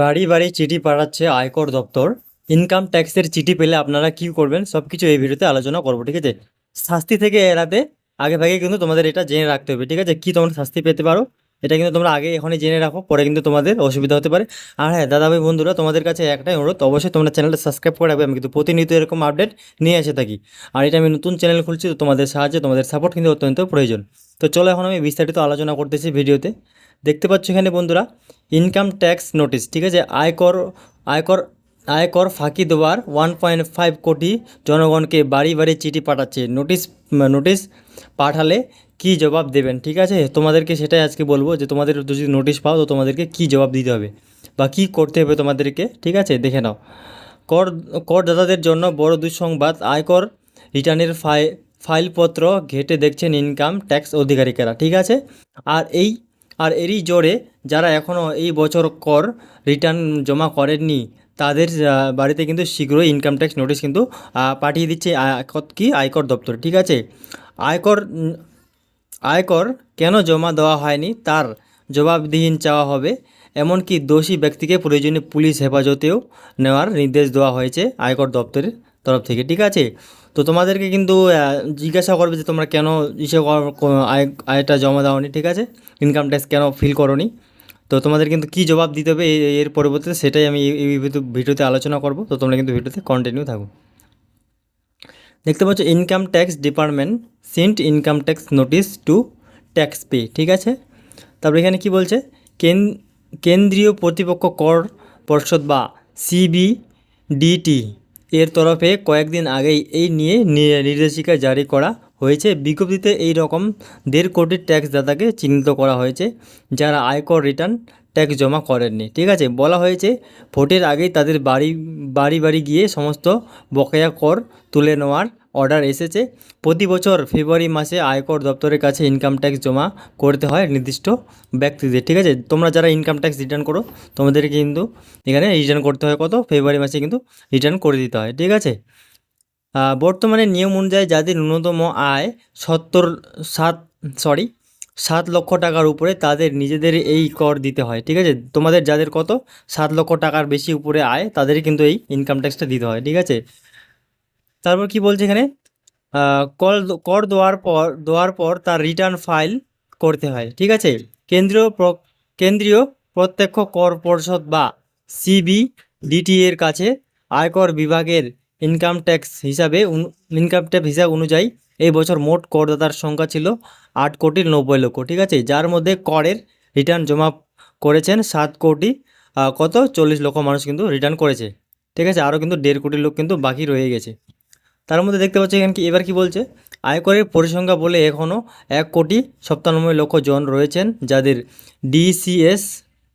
বাড়ি বাড়ি চিঠি পাঠাচ্ছে আয়কর দপ্তর। ইনকাম ট্যাক্সের চিঠি পেলে আপনারা কি করবেন? সব কিছু এই ভিডিওতে আলোচনা করব, ঠিক আছে? শাস্তি থেকে এড়াতে আগে ভাগে কিন্তু তোমাদের এটা জেনে রাখতে হবে, ঠিক আছে? কি তোমরা শাস্তি পেতে পারো, এটা কিন্তু তোমরা আগে এখনই জেনে রাখো, পরে কিন্তু তোমাদের অসুবিধা হতে পারে। আর হ্যাঁ দাদা ভাই, বন্ধুরা, তোমাদের কাছে একটাই অনুরোধ, অবশ্যই তোমরা চ্যানেলটা সাবস্ক্রাইব করে রাখবে, আমি কিন্তু প্রতিনিয়ত এরকম আপডেট নিয়ে এসে থাকি। আর এটা আমি নতুন চ্যানেল খুলছি, তো তোমাদের সাহায্যে, তোমাদের সাপোর্ট কিন্তু অত্যন্ত প্রয়োজন। তো চলো এখন আমি বিস্তারিত আলোচনা করতেছি ভিডিওতে। দেখতে পাচ্ছ এখানে বন্ধুরা ইনকাম ট্যাক্স নোটিশ ঠিক আছে? আয়কর আয়কর আয়কর ফাঁকি দেওয়ার ওয়ান পয়েন্ট ফাইভ কোটি জনগণকে বাড়ি বাড়ি চিঠি পাঠাচ্ছে। নোটিশ নোটিশ পাঠালে কি জবাব দেবেন, ঠিক আছে? তোমাদেরকে সেটাই আজকে বলব যে, তোমাদের যদি নোটিশ পাও তো তোমাদেরকে কি জবাব দিতে হবে বা কি করতে হবে তোমাদেরকে, ঠিক আছে? দেখে নাও। কর, করদাতাদের জন্য বড় দুঃসংবাদ, আয়কর রিটার্নের ফাই, ফাইলপত্র ঘেটে দেখছেন ইনকাম ট্যাক্স অধিকারিকেরা, ঠিক আছে? আর এই আর এরই জোরে যারা এখনও এই বছর কর রিটার্ন জমা করেননি, তাদের বাড়িতে কিন্তু শীঘ্রই ইনকাম ট্যাক্স নোটিশ কিন্তু পাঠিয়ে দিচ্ছে কি? আয়কর দপ্তর, ঠিক আছে? আয়কর আয়কর কেন জমা দেওয়া হয়নি? তার জবাবদিহীন চাওয়া হবে। এমনকি দোষী ব্যক্তিকে প্রয়োজনীয় পুলিশ হেফাজতেও নেওয়ার নির্দেশ দেওয়া হয়েছে আয়কর দপ্তরের। তরফ থেকে, ঠিক আছে? তো তোমাদেরকে কিন্তু জিজ্ঞাসা করবে যে তোমরা কেন ইসে আয়, আয়টা জমা দাওনি, ঠিক আছে? ইনকাম ট্যাক্স কেন ফিল করনি? তো তোমাদের কিন্তু কী জবাব দিতে হবে এর পরিবর্তে সেটাই আমি এই ভিডিওতে আলোচনা করব। তো তোমরা কিন্তু ভিডিওতে কন্টিনিউ থাকো। দেখতে পাচ্ছ income tax department sent income tax notice to tax pay ঠিক আছে? তারপরে এখানে কি বলছে? কেন, কেন্দ্রীয় প্রতিপক্ষ কর পর্ষদ বা সিবিডিটি এর তরফে কয়েকদিন আগেই এই নিয়ে নির্দেশিকা জারি করা হয়েছে। বিজ্ঞপ্তিতে এই রকম দেড় কোটি ট্যাক্সদাতাকে চিহ্নিত করা হয়েছে, যারা আয়কর রিটার্ন ট্যাক্স জমা করেননি। ঠিক আছে, বলা হয়েছে, ভোটের আগেই তাদের বাড়ি বাড়ি বাড়ি গিয়ে সমস্ত বকেয়া কর তুলে নেওয়ার অর্ডার এসেছে। প্রতি বছর ফেব্রুয়ারি মাসে আয়কর দপ্তরের কাছে ইনকাম ট্যাক্স জমা করতে হয় নির্দিষ্ট ব্যক্তিদের, ঠিক আছে? তোমরা যারা ইনকাম ট্যাক্স রিটার্ন করো, তোমাদেরকে কিন্তু এখানে রিটার্ন করতে হয় কত? ফেব্রুয়ারি মাসে কিন্তু রিটার্ন করে দিতে হয়, ঠিক আছে? বর্তমানে নিয়ম অনুযায়ী যাদের ন্যূনতম আয় সত্তর সাত সরি সাত লক্ষ টাকার উপরে তাদের নিজেদের এই কর দিতে হয়, ঠিক আছে? তোমাদের যাদের কত? সাত লক্ষ টাকার বেশি উপরে আয় তাদের কিন্তু এই ইনকাম ট্যাক্সটা দিতে হয়, ঠিক আছে? তারপর কি বলছে এখানে? আহ, কর দেওয়ার পর দেওয়ার পর তার রিটার্ন ফাইল করতে হয় ঠিক আছে? কেন্দ্রীয় কেন্দ্রীয় প্রত্যক্ষ কর পর্ষদ বা সিবিডিটি এর কাছে আয়কর বিভাগের ইনকাম ট্যাক্স হিসাবে ইনকাম ট্যাক্স হিসাব অনুযায়ী এই বছর মোট করদাতার সংখ্যা ছিল আট কোটি নব্বই লক্ষ ঠিক আছে? যার মধ্যে করের রিটার্ন জমা করেছেন সাত কোটি কত? চল্লিশ লক্ষ মানুষ কিন্তু রিটার্ন করেছে ঠিক আছে? আরও কিন্তু দেড় কোটি লোক কিন্তু বাকি রয়ে গেছে। তার মধ্যে দেখতে পাচ্ছি এখানে কি, এবার কি বলছে? আয়করের পরিসংখ্যা বলে এখনও এক কোটি সপ্তানব্বই লক্ষ জন রয়েছেন যাদের ডিসিএস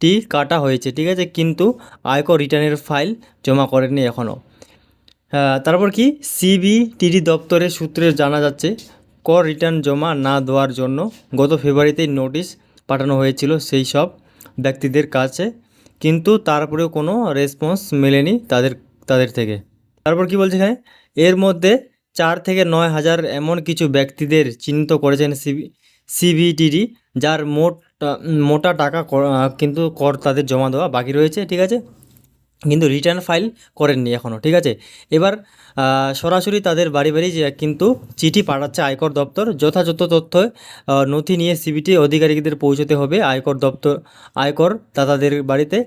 টি কাটা হয়েছে, ঠিক আছে? কিন্তু আয়কর রিটার্নের ফাইল জমা করেননি এখনও তারপর কি? সিবিটিডি দপ্তরের সূত্রে জানা যাচ্ছে, কর রিটার্ন জমা না দেওয়ার জন্য গত ফেব্রুয়ারিতেই নোটিশ পাঠানো হয়েছিল সেই সব ব্যক্তিদের কাছে, কিন্তু তারপরেও কোনো রেসপন্স মেলেনি তাদের তাদের থেকে। তারপর কি বলছে এখানে? এর মধ্যে চার থেকে নয় হাজার এমন কিছু ব্যক্তিদের চিহ্নিত করেছেন সিবি, সিবিটিডি, যার মোট, মোটা টাকা কিন্তু কর তাদের জমা দেওয়া বাকি রয়েছে, ঠিক আছে? কিন্তু রিটার্ন ফাইল করেননি এখনও ঠিক আছে? এবার সরাসরি তাদের বাড়ি বাড়ি কিন্তু চিঠি পাঠাচ্ছে আয়কর দপ্তর, যথাযথ তথ্য নথি নিয়ে সিবিটি অধিকারীদের পৌঁছতে হবে আয়কর দপ্তর, আয়কর দাতাদের বাড়িতে।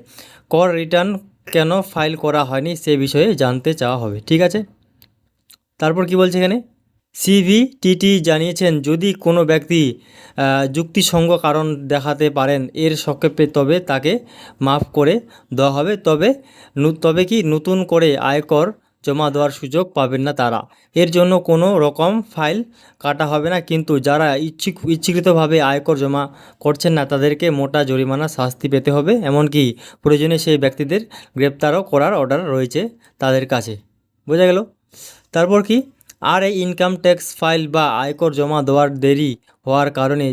কর রিটার্ন কেন ফাইল করা হয়নি সে বিষয়ে জানতে চাওয়া হবে, ঠিক আছে? তারপর কি বলছে এখানে? সিভিটিটি জানিয়েছেন, যদি কোনো ব্যক্তি যুক্তিসঙ্গ কারণ দেখাতে পারেন, এর সক্ষেপে তবে তাকে মাফ করে দেওয়া হবে। তবে তবে কি নতুন করে আয়কর জমা দেওয়ার সুযোগ পাবেন না তারা। এর জন্য কোনো রকম ফাইল কাটা হবে না, কিন্তু যারা ইচ্ছিক, ইচ্ছিকৃতভাবে আয়কর জমা করছেন না, তাদেরকে মোটা জরিমানা শাস্তি পেতে হবে। এমনকি প্রয়োজনে সেই ব্যক্তিদের গ্রেপ্তারও করার অর্ডার রয়েছে তাদের কাছে। বোঝা গেল? তারপর কি? আর এই ইনকাম ট্যাক্স ফাইল বা আয়কর জমা দেওয়ার দেরি হওয়ার কারণে,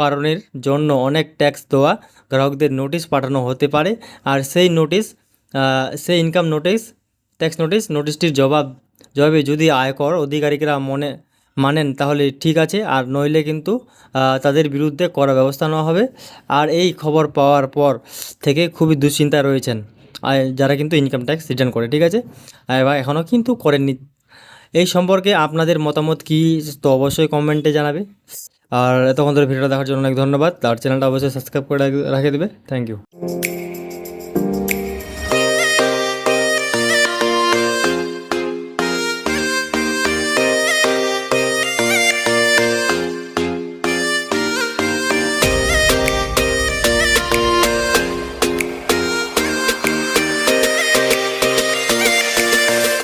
কারণের জন্য অনেক ট্যাক্স দেওয়া গ্রাহকদের নোটিশ পাঠানো হতে পারে। আর সেই নোটিশ সেই ইনকাম নোটিশ ট্যাক্স নোটিশ নোটিশটির জবাব, জবাবে যদি আয়কর অধিকারিকরা মনে, মানেন তাহলে ঠিক আছে। আর নইলে কিন্তু তাদের বিরুদ্ধে করা ব্যবস্থা নেওয়া হবে। আর এই খবর পাওয়ার পর থেকে খুবই দুশ্চিন্তায় রয়েছেন যারা কিন্তু ইনকাম ট্যাক্স রিটার্ন করে, ঠিক আছে? বা এখনও কিন্তু করেননি এই সম্পর্কে আপনাদের মতামত কী, তো অবশ্যই কমেন্টে জানাবে। আর এতক্ষণ ধরে ভিডিওটা দেখার জন্য অনেক ধন্যবাদ। আর চ্যানেলটা অবশ্যই সাবস্ক্রাইব করে রাখ- দেবে। Thank you